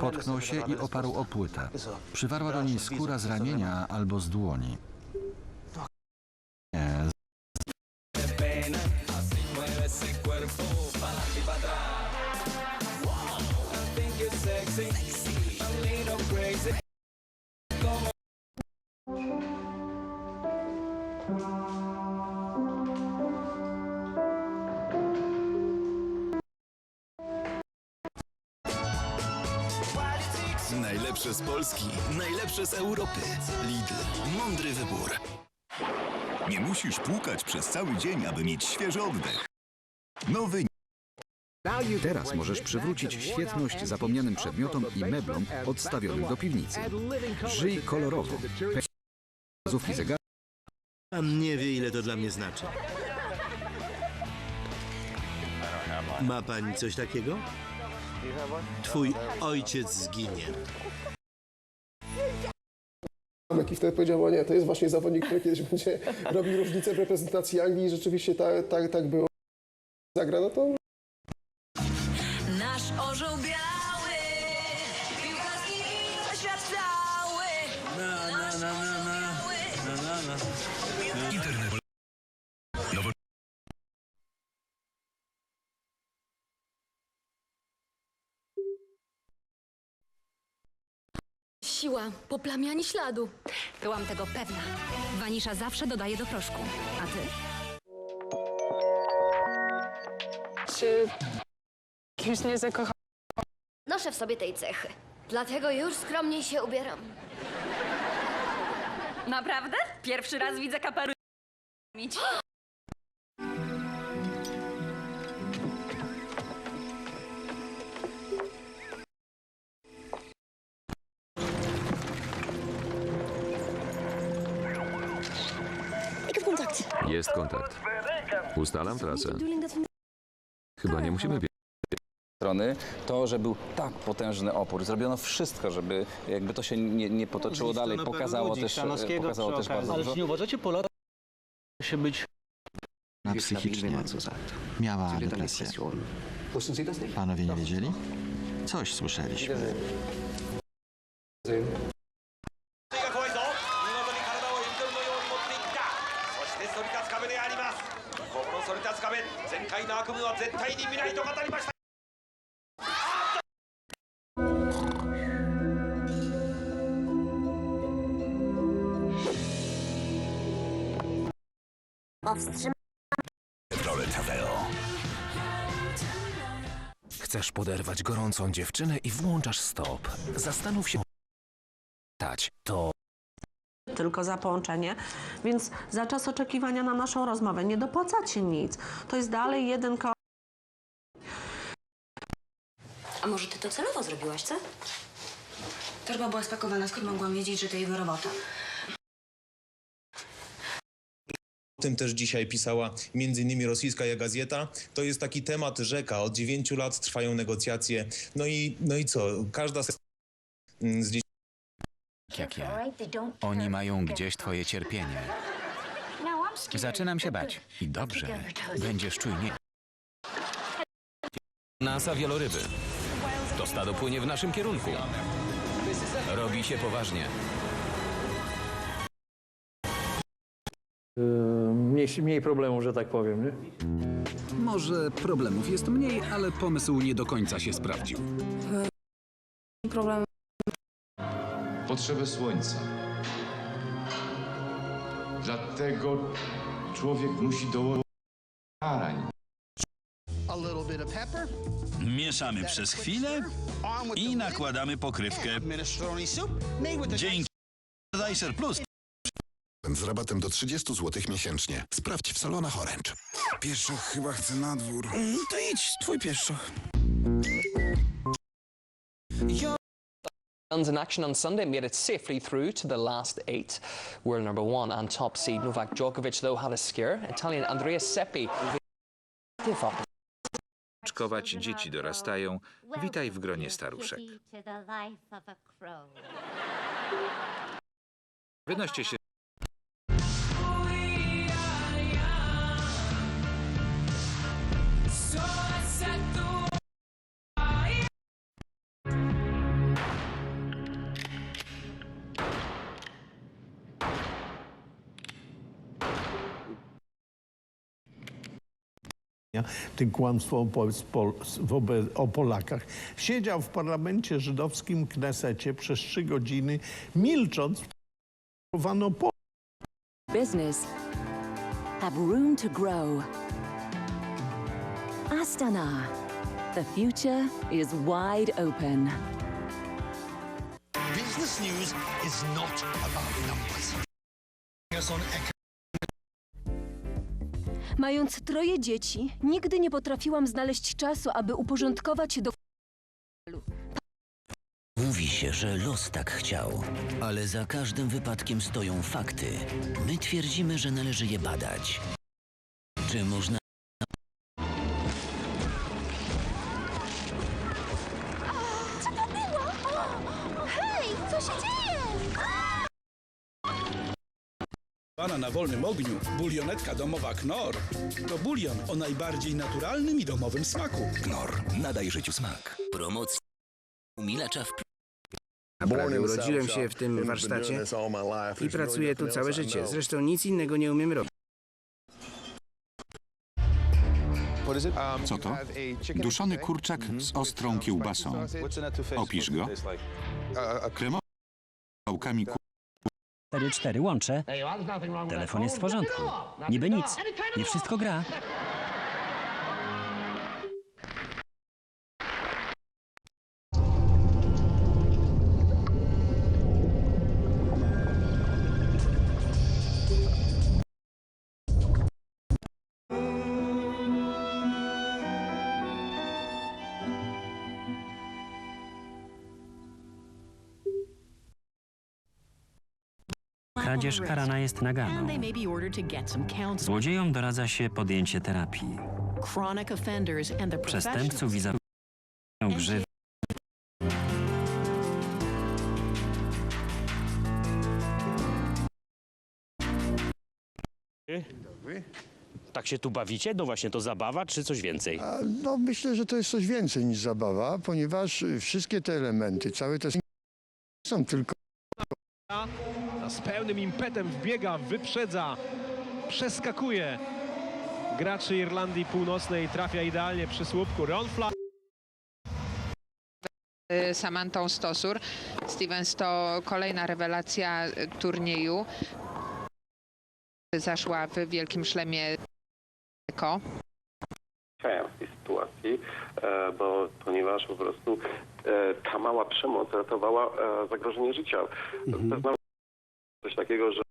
Potknął się i oparł o płytę. Przywarła do niej skóra z ramienia albo z dłoni. Nie, Najlepsze z Polski, najlepsze z Europy. Lidl, mądry wybór. Nie musisz płukać przez cały dzień, aby mieć świeży oddech. Nowy Teraz możesz przywrócić świetność zapomnianym przedmiotom i meblom odstawionym do piwnicy. Żyj kolorowo. Gazówki zegar Pan nie wie, ile to dla mnie znaczy. Ma pani coś takiego? Twój ojciec zginie. Jaki wtedy powiedział, o nie, to jest właśnie zawodnik, który kiedyś będzie robił różnicę w reprezentacji Anglii i rzeczywiście tak, tak, tak było. Zagra, no to Nasz orzeł biały, Siła, poplamianie śladu. Byłam tego pewna. Wanisza zawsze dodaje do proszku. A ty? Czy już nie zakochał? Noszę w sobie tej cechy. Dlatego już skromniej się ubieram. Naprawdę? Pierwszy raz widzę kaperu... Ustalam trasę. Chyba nie musimy wiedzieć. strony to, że był tak potężny opór. Zrobiono wszystko, żeby jakby to się nie, nie potoczyło dalej. Pokazało też, Chrzanowskiego pokazało też bardzo dużo. uważacie, Polacy się być na psychicznie. Miała depresję. Panowie nie wiedzieli? Coś słyszeliśmy. この反り立つ壁前回の悪夢は絶対に見ないと語りました Chevrolet Aveo. Chcesz poderwać gorącą dziewczynę i włączasz stop. Zastanów się... Tać, to Tylko za połączenie, więc za czas oczekiwania na naszą rozmowę nie dopłacacie nic. To jest dalej jeden ko... A może ty to celowo zrobiłaś, co? Torba była spakowana, skąd mogłam wiedzieć, że to jego robota? O tym też dzisiaj pisała m.in. rosyjska gazeta. To jest taki temat rzeka. Od 9 lat trwają negocjacje. No i, no i co? Każda z, z Jak ja. Oni mają gdzieś twoje cierpienie. Zaczynam się bać. I dobrze. Będziesz czujnie. NASA wieloryby. To stado płynie w naszym kierunku. Robi się poważnie. mniej, mniej problemów, że tak powiem, nie? Może problemów jest mniej, ale pomysł nie do końca się sprawdził. Problem Potrzebę słońca. Dlatego człowiek musi dołożyć starań. Mieszamy przez chwilę i nakładamy pokrywkę. Dzięki Dicer Plus Z rabatem do 30 zł miesięcznie. Sprawdź w salonach Orange. Pieszoch chyba chce na dwór. To idź, twój pieszoch. Guns in action on Sunday made it safely through to the last eight. World number one and top seed Novak Djokovic, though, had a scare. Italian Andrea Seppi. Czkować dzieci dorastają. Witaj w gronie staruszek. Wynoście się tym kłamstwo o, Pol- Pol- wobec- o Polakach. Siedział w parlamencie żydowskim Knesecie przez trzy godziny, milcząc, próbowano po Business. Have room to grow. Astana. The future is wide open. Business news is not about numbers. Mając troje dzieci, nigdy nie potrafiłam znaleźć czasu, aby uporządkować do Mówi się, że los tak chciał, ale za każdym wypadkiem stoją fakty. My twierdzimy, że należy je badać. Czy można Pana na wolnym ogniu, bulionetka domowa Knor. To bulion o najbardziej naturalnym i domowym smaku. Knor, nadaj życiu smak. promocja umilacza w Prawie urodziłem się w tym warsztacie i pracuję tu całe życie. Zresztą nic innego nie umiem robić. Co to? Duszony kurczak z ostrą kiełbasą. Opisz go. Kremowy kawałkami 4-4 łącze. Telefon jest w porządku. Niby nic. Nie wszystko gra. Kradzież karana jest naganą. Złodziejom doradza się podjęcie terapii. Przestępców i zabójców grzyw Tak się tu bawicie? No właśnie, to zabawa czy coś więcej? No myślę, że to jest coś więcej niż zabawa, ponieważ wszystkie te elementy, całe te są tylko Z pełnym impetem wbiega, wyprzedza, przeskakuje. Graczy Irlandii Północnej trafia idealnie przy słupku. Ron Fla Samantą Stosur. Stevens to kolejna rewelacja turnieju. Zaszła w wielkim szlemie Eko. w tej sytuacji, e, bo ponieważ po prostu e, ta mała przemoc ratowała e, zagrożenie życia. Nawet coś takiego, że